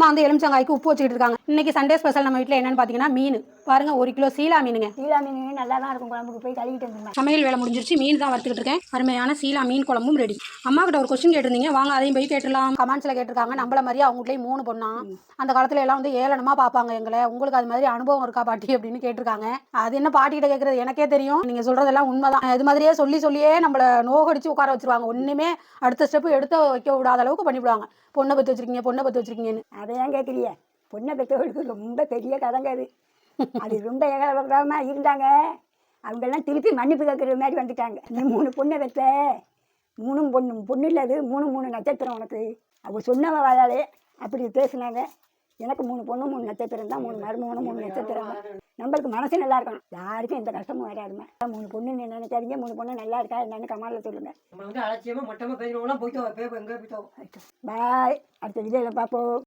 அம்மா வந்து எலுமிச்சங்காய்க்கு உப்பு வச்சுக்கிட்டு இருக்காங்க. இன்னைக்கு சண்டே ஸ்பெஷல் நம்ம வீட்டில் என்னன்னு பார்த்தீங்கன்னா மீன். பாருங்க ஒரு கிலோ சீலா மீனுங்க. சீலா மீன் நல்லா தான் இருக்கும் குழம்புக்கு. போய் கழுவிட்டு வந்துருந்தேன் சமையல் வேலை முடிஞ்சிருச்சு. மீன் தான் வறுத்துக்கிட்டு இருக்கேன். அருமையான சீலா மீன் குழம்பும் ரெடி அம்மா கிட்ட ஒரு கொஸ்டின் கேட்டிருந்தீங்க. வாங்க அதையும் போய் கேட்டுலாம் கமெண்ட்ஸில் கேட்டிருக்காங்க. நம்மள மாதிரி அவங்க வீட்லேயும் மூணு பொண்ணா? அந்த காலத்துல எல்லாம் வந்து ஏளனமா பார்ப்பாங்க எங்களை. உங்களுக்கு அது மாதிரி அனுபவம் இருக்கா பாட்டி அப்படின்னு கேட்டிருக்காங்க. அது என்ன பாட்டிகிட்ட கேட்கறது எனக்கே தெரியும். நீங்க சொல்றதெல்லாம் உண்மைதான். இது மாதிரியே சொல்லி சொல்லியே நம்மள நோகடிச்சு உட்கார வச்சிருவாங்க. ஒண்ணுமே அடுத்த ஸ்டெப் எடுத்து வைக்க விடாத அளவுக்கு பண்ணிவிடுவாங்க. பொண்ணை பற்றி வச்சிருக்கீங்க பொண்ணை பற்றி வச்சிருக்கீங்கன்னு. அதை ஏன் கேட்குறிய பொண்ணை பெற்றவர்களுக்கு ரொம்ப பெரிய கதைங்க அது. அது ரொம்ப ஏகலமாக இருந்தாங்க. அவங்கெல்லாம் திருப்பி மன்னிப்பு கேட்குற மாதிரி வந்துட்டாங்க. நீ மூணு பொண்ணை பெற்ற மூணும் பொண்ணு பொண்ணு இல்லை அது மூணு மூணு நட்சத்திரம் உனக்கு. அவ சொன்னவ வாயாலே அப்படி பேசுனாங்க. எனக்கு மூணு பொண்ணு மூணு நட்சத்திரம் தான் மூணு மருமகனும் மூணு நட்சத்திரம் நம்மளுக்கு மனசு நல்லா இருக்கணும். யாருக்கும் எந்த கஷ்டமும் வராதுமா மூணு பொண்ணு நினைக்காதீங்க. மூணு பொண்ணு நல்லா இருக்கா என்னன்னு கமாலில் வா. பாய் அடுத்த வீடியோவில் பார்ப்போம்.